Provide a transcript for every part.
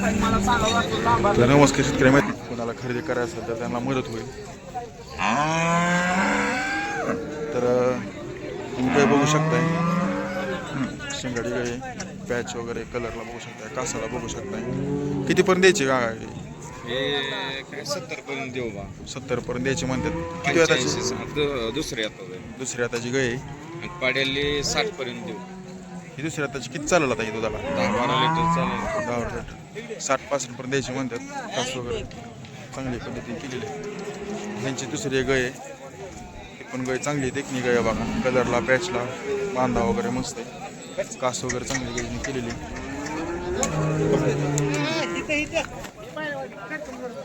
तर नमस्कार शेतकरी माहिती कोणाला खरेदी करायचं असेल तर त्यांना मदत होईल. तर तुम्ही काही बघू शकताय. शिंगाडी गाई पॅच वगैरे कलरला बघू शकताय कासाला बघू शकताय. कितीपर्यंत द्यायची का हे काय सत्तर पर्यंत देऊ बा. सत्तर पर्यंत द्यायची म्हणतात. किती आता दुसऱ्या आताची गाय पाड्याले साठ पर्यंत देऊ. ही दुसऱ्या आताची किती चालला आता दुधाला? दहा बारा लिटर. चालेल दहा लिटर साठ पासष्ट पर्यंत द्यायची म्हणतात. कास वगैरे. चांगली पद्धतीने केलेली आहे. त्यांची दुसरी एक गाय आहे. ती पण गाय चांगली देखणी गाय बाबा बघा. कलरला पॅचला बांधा वगैरे मस्त आहे. कास वगैरे चांगली गायीने केलेली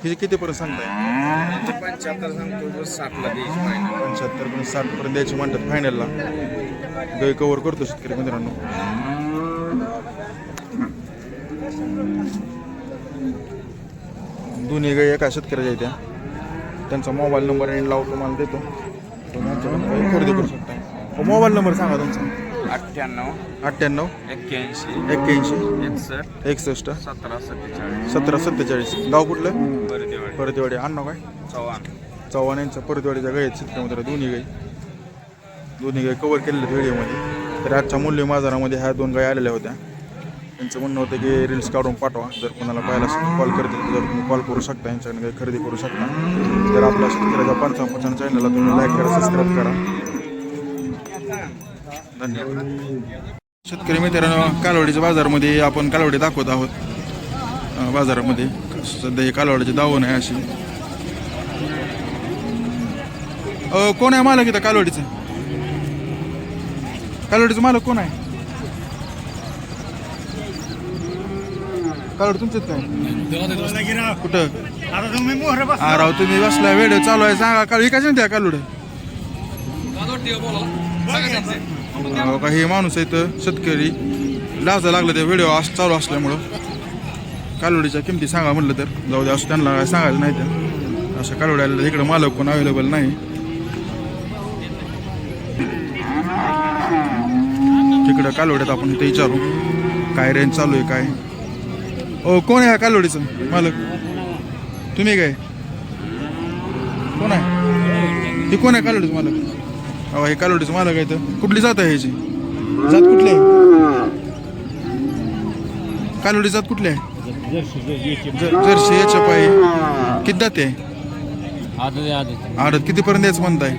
ही कितीपर्यंत सांगताय? पंच्याहत्तर सांगतो साठला द्यायची साठ पर्यंत द्यायची म्हणतात फायनलला गाय कव्हर करतो शेतकरी मित्रांनो. दोन्ही गाय एका शेतकऱ्याच्या आहेत त्या. त्यांचा मोबाईल नंबर आणि लावून तुम्हाला देतो. खरेदी करू शकता मोबाईल नंबर सांगा तुमचा. अठ्ठ्याण्णव. अठ्ठ्याण्णव. एक्क्याऐंशी. एक्क्याऐंशी. एकसष्ट. एकसष्ट. सतरा सत्तेचाळीस. सतरा सत्तेचाळीस. गाव कुठलं? बरेदेवाडी परतवाडी अण्णा काय? चव्हाण. चव्हाण यांच्या परतवाडीच्या गाय आहेत शेतकरी मित्र दोन्ही गाय दोन्ही गाय कव्हर केलेल्या आहेत व्हिडिओमध्ये. तर आजच्या मूल्य बाजारामध्ये ह्या दोन गाय आलेल्या होत्या. त्यांचं म्हणणं होतं की रील्स काढून पाठवा. जर कोणाला पाहायला कॉल करतील. तर तुम्ही कॉल करू शकता यांच्याकडे काही खरेदी करू शकता. तर आपल्या शेतकऱ्याच्या पंचावन्न पंचावन्न चॅनलला तुम्ही लाईक करा सबस्क्राईब करा. धन्यवाद. शेतकरी मित्रांनो कालवडीच्या बाजारामध्ये आपण कालवडी दाखवत आहोत. बाजारामध्ये सध्या हे कालवडीचे दावण आहे अशी. कोण आहे मालक इथं कालवडीचं? कालवडीचं मालक कोण आहे? कालवड तुमचं काय? कुठं? राव तुम्ही बसला वेळ चालू आहे सांगा काल विकायचं त्या कालवड काही का हे माणूस आहे इथं शेतकरी. लाजा लागलं त्या व्हिडिओ चालू असल्यामुळं. कालवडीच्या किमती सांगा म्हटलं तर. जाऊ दे असं त्यांना काय सांगायला नाही तर. असं कालवड्याला इकडं मालक कोण अवेलेबल नाही. तिकडं कालवड्यात आपण ते विचारू. काय रेंज चालू आहे काय? ओ कोण आहे हा कालवडीचं मालक. तुम्ही काय? कोण आहे? ते कोण आहे कालवडीचं मालक? अहो हे कालवडीचं मालक आहे तर. कुठली जात आहे ह्याची? जात कुठली आहे? कालवडी जात कुठली आहे? ज- जर्सी याच्या पायी. किती जाते आहे? आडत कितीपर्यंत द्यायचं म्हणताय?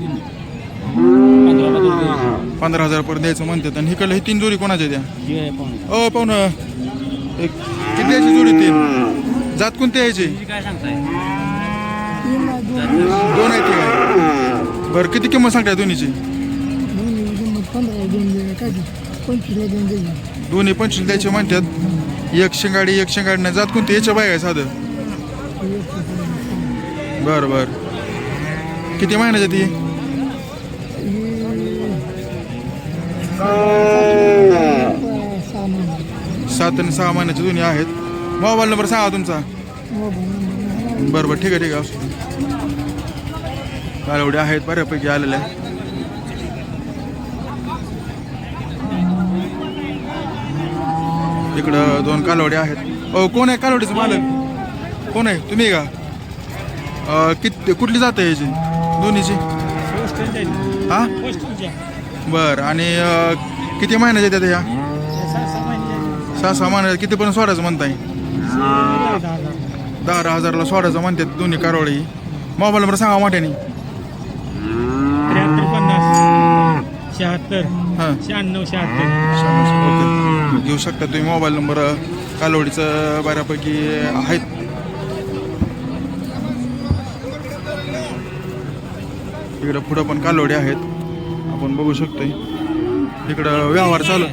पंधरा हजार पर्यंत द्यायचं म्हणतात. आणि इकडलं ही तीन जोडी कोणाच्या द्या अ ओ पाहुण एक किती द्यायची जोडी तीन? जात कोणती यायची काय सांगताय दोन आहेत काय? बरं किती किंमत सांगताय दोन्हीची? दोन्ही पंचवीस द्यायचे म्हणतात. एक शिंगाडी एक शिंगाडी नाही जात कोणती? याच्या बाय आहे साधं. बरं बरं. किती महिन्याची ती? सात आणि सहा महिन्याचे दोन्ही आहेत. मोबाईल नंबर सांगा तुमचा. बरं बरं. ठीक आहे ठीक आहे. असू दे. कालवडी आहेत बऱ्यापैकी आलेल्या इकडं दोन कालवडी आहेत. ओ कोण आहे कालवडीचं मालक? कोण आहे? तुम्ही का? कित कुठली जात आहे याची? दोन्हीची? हा? बरं आणि किती महिन्याच्या त्यात ह्या? सहा सहा महिन्यात कितीपर्यंत सोडायचं म्हणताय? दहा. हजारला सोडायचं म्हणतात दोन्ही कारवडी मोबाईल नंबर सांगा मोठ्याने त्र्याहत्तर पन्नास शहात्तर. हां. शहाण्णव शहात्तर. ओके घेऊ शकता तुम्ही मोबाईल नंबर कालवडीचं बऱ्यापैकी आहेत. इकडं पुढं पण कालवडी आहेत. आपण बघू शकतोय. इकडं व्यवहार चालू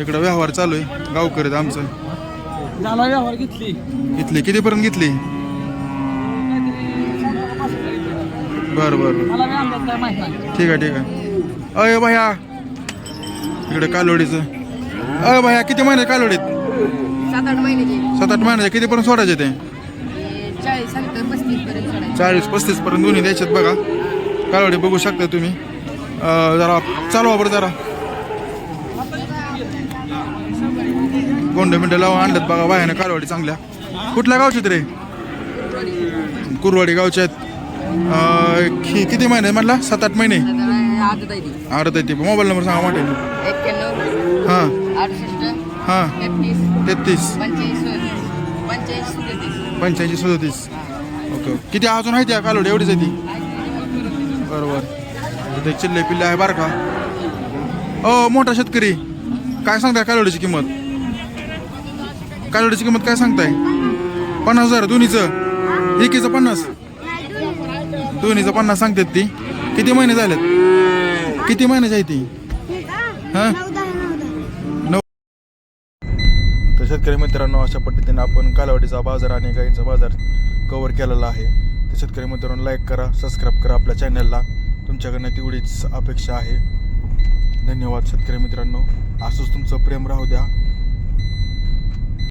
इकडं व्यवहार चालू आहे. गावकरीत आमचं. झाला व्यवहार घेतली. घेतली. कितीपर्यंत घेतली? बरं बरं मला बी अंदाज काय माहीत नाही. ठीक आहे ठीक आहे. अय भैया. इकडे कालोडीचं. अय भैया किती महिने कालोडीत? सात आठ महिन्याचे सात आठ महिन्याचे कितीपर्यंत सोडायचे ते? चाळीस सांगतो पस्तीस पर्यंत सोडायचे. चाळीस पस्तीस पर्यंत दोन्ही द्यायच्यात बघा. कालोडी बघू शकता तुम्ही. अं, जरा चालवा बरं जरा. गोंड बिंड लावून आणल्यात बघा बायानं कालवाडी चांगल्या. कुठल्या गावचे रे? कुरवाडी गावचे आहेत. अं, कि- किती महिने म्हणला सात आठ महिने? आहे ती अर्धा ते मोबाईल नंबर सांगा वाटेल एक्क्याण्णव हां. अडुसष्ट हां. तेहतीस तेहतीस. पंच्याऐंशी पंच्याऐंशी तेहतीस पंच्याऐंशी सदतीस. Okay okay. किती अजून आहे त्या कालोडी? एवढीच आहे ती? बरोबर. इथे चिल्ले पिल्ले आहे बरं का? ओ मोठा शेतकरी. काय सांगताय कालोडीची किंमत? कालोडीची किंमत काय सांगताय? पन्नास हजार दोन्हीचं? एकीचं पन्नास? दोन्हीचं पन्नास सांगतात ती. किती महिने झालेत? किती महिन्याची आहे ती? हां? नऊ. तर शेतकरी मित्रांनो अशा पद्धतीने आपण कालावडीचा बाजार आणि गाईंचा बाजार कव्हर केलेला आहे. तर शेतकरी मित्रांनो लाईक करा सबस्क्राईब करा आपल्या चॅनलला तुमच्याकडनं तेवढीच अपेक्षा आहे. धन्यवाद शेतकरी मित्रांनो. असंच तुमचं प्रेम राहू द्या.